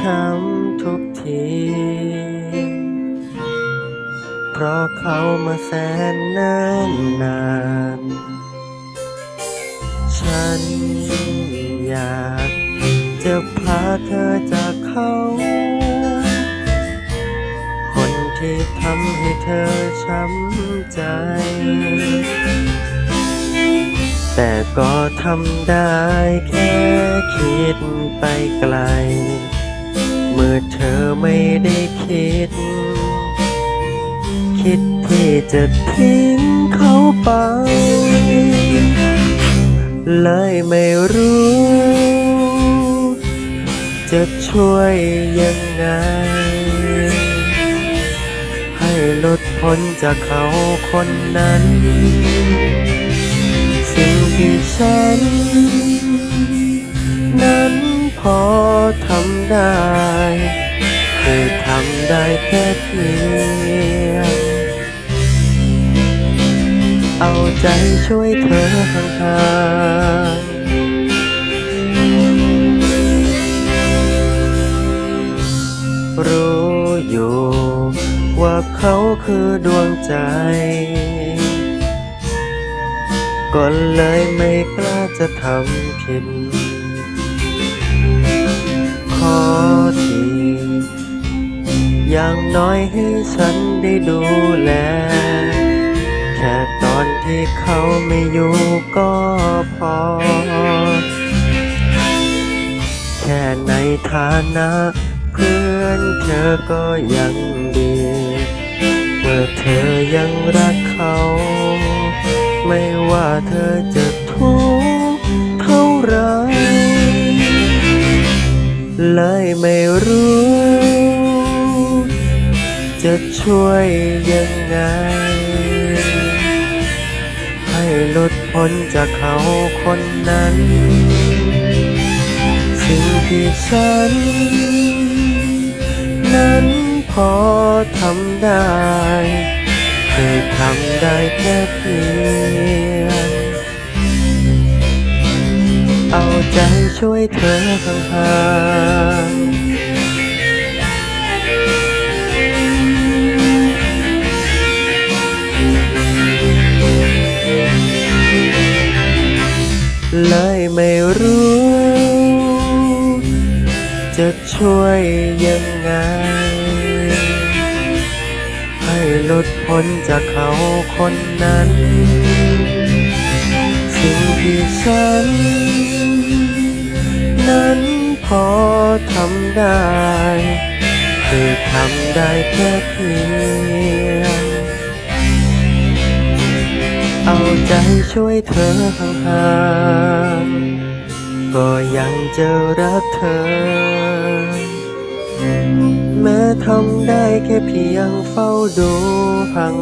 ช้ำทุกที เพราะเขามาแสนนานนาน ฉันอยากจะพาเธอจากเขา คนที่ทำให้เธอช้ำใจ แต่ก็ทำได้แค่คิดไปไกล เมื่อเธอไม่ได้คิด คิดที่จะทิ้งเขาไป เลยไม่รู้ จะช่วยยังไง ให้หลุดพ้นจากเขาคนนั้น สิ่งที่ฉัน นั้นพอ แค่เพียง เอาใจช่วยเธอห่างๆรู้อยู่ ว่าเขาคือดวงใจ ก็เลยไม่กล้าจะทำผิด น้อยให้ฉันได้ดูแล แค่ตอนที่เขาไม่อยู่ก็พอ แค่ในฐานะ เพื่อนเธอก็ยังดี เมื่อเธอยังรักเขา ไม่ว่าเธอจะทุกข์เท่าไร เลยไม่รู้ จะช่วยยังไง ให้หลุดพ้นจากเขาคนนั้น สิ่งที่ฉัน นั้นพอทำได้คือทำได้แค่เพียงเอาใจช่วยเธอห่างๆ เลยไม่รู้ จะช่วยยังไง ให้หลุดพ้นจากเขาคนนั้น สิ่งที่ฉัน นั้นพอทำได้ คือทำได้แค่เพียง ใจช่วยเธอห่างๆก็ยังจะรักเธอ แม้ทำได้แค่เพียงเฝ้าดูห่าง